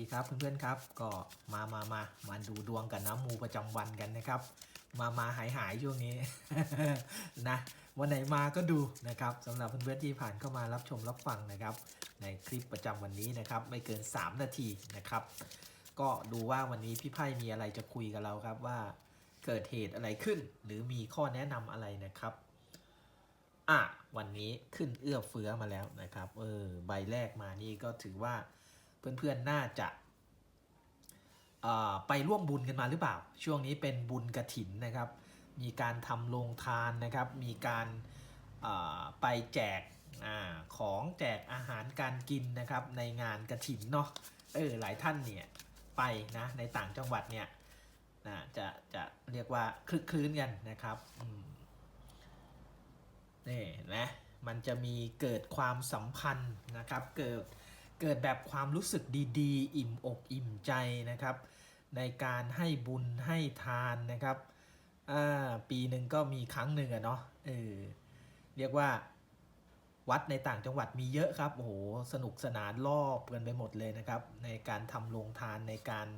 ดีครับเพื่อนๆครับ ก็มามามามาดูดวงกับน้ำมูประจำวันกันนะครับ มามาหายหายช่วงนี้นะวันไหนมาก็ดูนะครับสำหรับเพื่อนๆที่ผ่านเข้ามารับชมรับฟังนะครับ ในคลิปประจำวันนี้นะครับ ไม่เกิน 3 นาทีนะครับ ก็ดูว่าวันนี้พี่ไพ่มีอะไรจะคุยกับเราครับว่าเกิดเหตุอะไรขึ้น หรือมีข้อแนะนำอะไรนะครับอะวันนี้ขึ้นเอื้อเฟื้อมาแล้วนะครับเออใบแรกมานี่ก็ถือว่า เพื่อนๆน่าจะไปร่วมบุญกันมาหรือเปล่า ช่วงนี้เป็นบุญกระถินนะครับ มีการทำโรงทานนะครับ มีการไปแจกอของแจกอาหารการกินนะครับ ในงานกระถินเนาะเออหลายท่านเนี่ยไปนะในต่างจังหวัดเนี่ยนะจะจะเรียกว่าคลึกคลื้นกันนะครับนี่นะมันจะมีเกิดความสัมพันธ์นะครับ เกิด เกิดแบบความรู้สึกดีๆ อิ่มอกอิ่มใจนะครับ ในการให้บุญให้ทานนะครับปีหนึ่งก็มีครั้งหนึ่งอะเนาะเออเรียกว่าวัดในต่างจังหวัดมีเยอะครับโอ้โหสนุกสนานรอบกันไปหมดเลยนะครับ ในการทำโรงทานในการ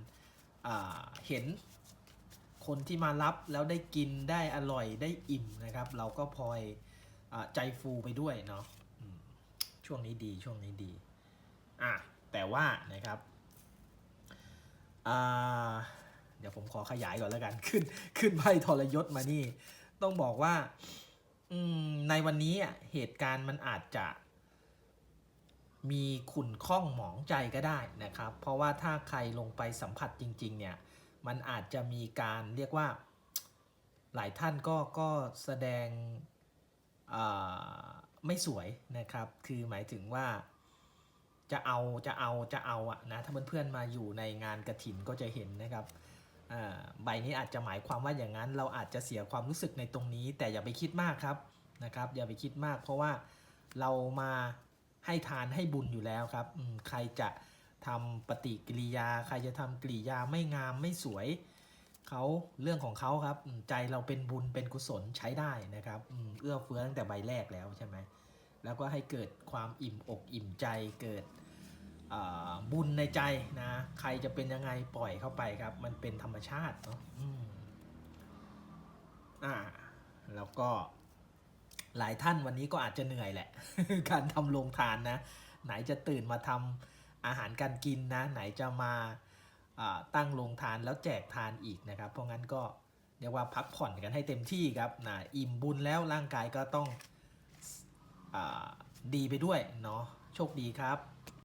าเห็นคนที่มารับแล้วได้กินได้อร่อยได้อิ่มนะครับ เราก็พลอยอใจฟูไปด้วยเนาะช่วงนี้ดีช่วงนี้ดี อะแต่ว่านะครับเดี๋ยวผมขอขยายก่อนแล้วกันขึ้นขึ้นไพ่ทรยศมานี่ ต้องบอกว่าในวันนี้เหตุการณ์มันอาจจะมีขุ่นข้องหมองใจก็ได้นะครับ เพราะว่าถ้าใครลงไปสัมผัสจริง ๆ เนี่ย มันอาจจะมีการเรียกว่าหลายท่านก็ก็แสดงไม่สวยนะครับ คือหมายถึงว่า จะเอาจะเอาจะเอาอะนะถ้าเพื่อนๆมาอยู่ในงานกระถินก็จะเห็นนะครับใบนี้อาจจะหมายความว่าอย่างนั้น เราอาจจะเสียความรู้สึกในตรงนี้ แต่อย่าไปคิดมากครับนะครับ อย่าไปคิดมาก เพราะว่าเรามาให้ทานให้บุญอยู่แล้วครับใครจะทำปฏิกิริยา ใครจะทำกิริยาไม่งามไม่สวยเขาเรื่องของเขาครับใจเราเป็นบุญเป็นกุศลใช้ได้นะครับเอื้อเฟื้อตั้งแต่ใบแรกแล้วใช่ไหมแล้วก็ให้เกิดความอิ่มอกอิ่มใจเกิด บุญในใจนะ ใครจะเป็นยังไงปล่อยเข้าไปครับ มันเป็นธรรมชาติเนาะอ่า แล้วก็หลายท่านวันนี้ก็อาจจะเหนื่อยแหละ การทำโรงทานนะ ไหนจะตื่นมาทำอาหารการกินนะ ไหนจะมาตั้งโรงทานแล้วแจกทานอีกนะครับ เพราะงั้นก็เรียกว่าพักผ่อนกันให้เต็มที่ครับนะอิ่มบุญแล้วร่างกายก็ต้องอดีไปด้วยเนาะโชคดีครับ